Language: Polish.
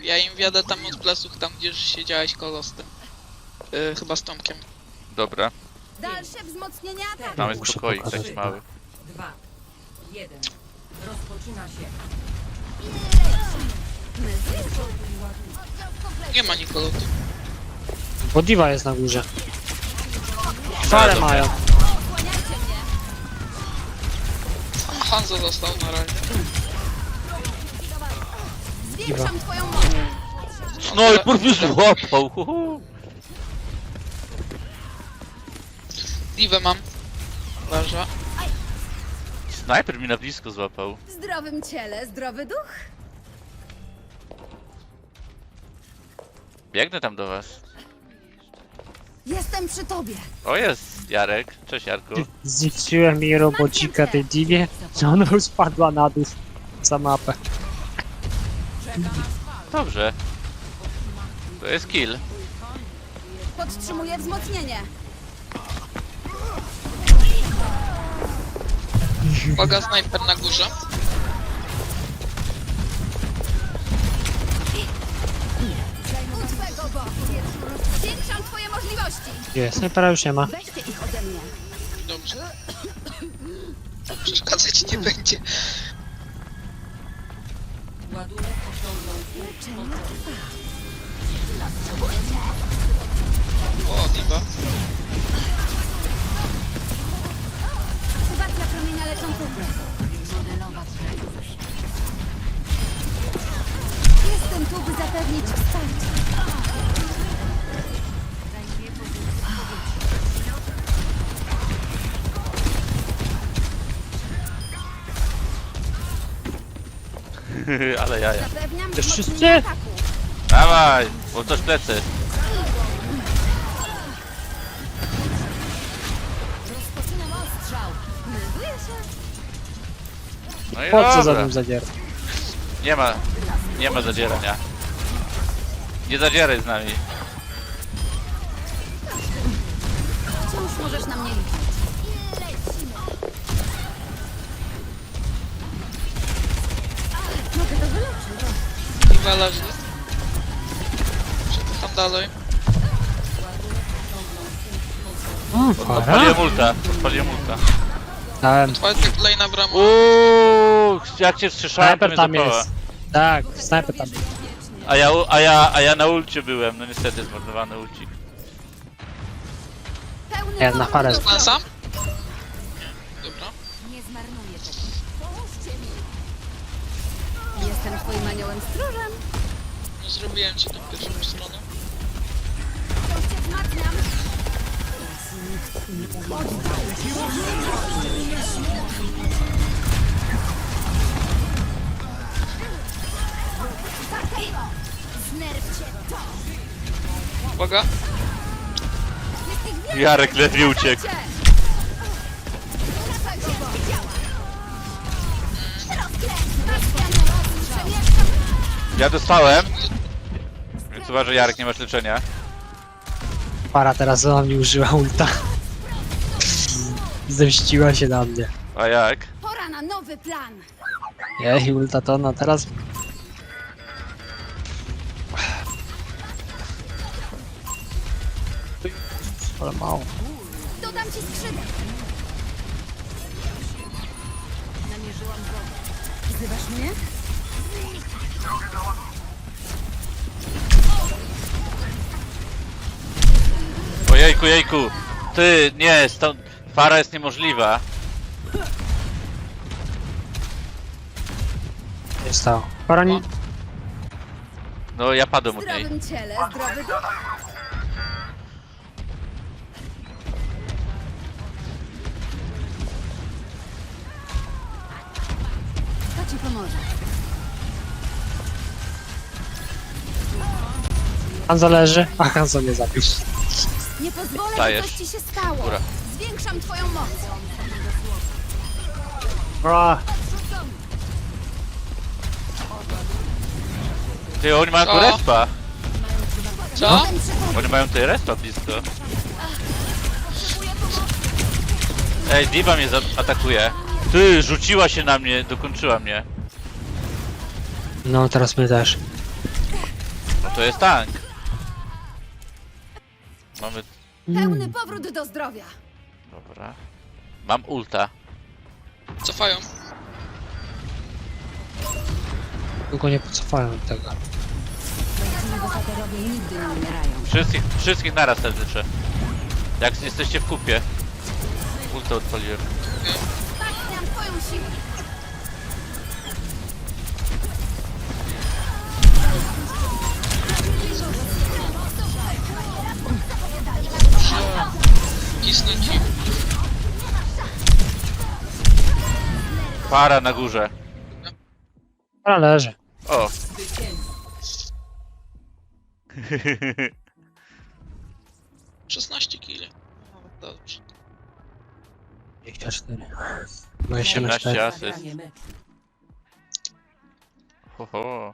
Ja im wiadę tam od pleców, tam gdzie siedziałeś kolo z tym. Yy, chyba z Tomkiem. Dobra, Dalsze wzmocnienia ataku. mamy Muszę spokoik pokazać, taki mały. Dwa, jeden. Rozpoczyna się. Nie ma nikogo tu. Bo jest na górze. Fale mają. Hanzo został na razie. Zwiększam twoją moc. No i kurwa złapał! hu, hu. Divę mam. Leża. Snajper mi na blisko złapał. W zdrowym ciele, zdrowy duch. Biegnę tam do was. Jestem przy tobie. O jest, Jarek. Cześć Jarku. Zniszczyłem mi robocika tej diwie, że ona już spadła na dół za mapę. Dobrze. To jest kill. Podtrzymuję wzmocnienie. Uwaga, snajper na górze. U twego boku. Zwiększam twoje możliwości. Jest, snajpera już nie ma. Weźcie ich ode mnie. Dobrze. Przeszkadzać nie będzie. Ładunek O, Diva. Aktywacja promienia leczą trupy. Modelowa Jestem tu, by zapewnić wsparcie. Ale jaja. Zapewniam To wszyscy? ataku. Dawaj, bo coś plecy. Rozpoczynam ostrzał. Melduję się. No i Po co za dobra. tym zadzier? Nie ma, nie ma zadzierania. Nie zadzieraj z nami. Wciąż możesz na mnie liczyć. Przepycham dalej. Mm, Odpaliłem multa, odpaliłem multa. Dałem. Wojtek kolejna brama. Uuu, jak cię strzeszałem, to mnie tam jest. Tak, snajper tam jest. A ja, u- a ja, a ja na ulcie byłem, no niestety zmarnowany ulcik. Pełny Ja na parę. Ten sam? Dobra. Nie zmarnuję tego. Pomóżcie mi. Jestem twoim aniołem stróżem. No, zrobiłem ci tą pierwszą stronę. Znerwcie to. Uwaga. Jest ich wiele. Jarek ledwie uciekł. Ja dostałem. Więc uważaj Jarek, nie masz leczenia. Para teraz na mnie użyła ulta. Zemściła się na mnie. A jak? Pora na nowy plan. Jej, ulta to ona teraz... Ale mało. Dodam ci skrzydeł. Namierzyłam drogę. Wzywasz mnie? Ojejku, jejku. Ty, nie, stąd fara jest niemożliwa. Nie stało. Para nie... No ja padłem od niej. zdrowym ciele, zdrowy duch. To ci pomoże. Hanzo leży, a Hanzo mnie zabił. Nie pozwolę, Dajesz. by coś ci się stało. Góra. Zwiększam twoją moc. A, Ty, oni mają tu Co? respa. Co? Oni mają tutaj respa blisko. Ej, Diva mnie atakuje. Ty, rzuciła się na mnie, dokończyła mnie. no teraz my też. to jest tank. Mamy... Pełny powrót do zdrowia. Dobra. Mam ulta. Cofają. Tylko nie pocofałem tego. Prawdziwi bohaterowie nigdy nie umierają. Wszystkich, wszystkich naraz też życzę. Jak jesteście w kupie. Ulta odpaliłem. Wzmacniam twoją siłę. Para na górze. Ale leży. O! Zwycięstwo. 16 kili. No, dobrze. 24. 24. 17 asyst. Zagranie meczu. Ho, ho.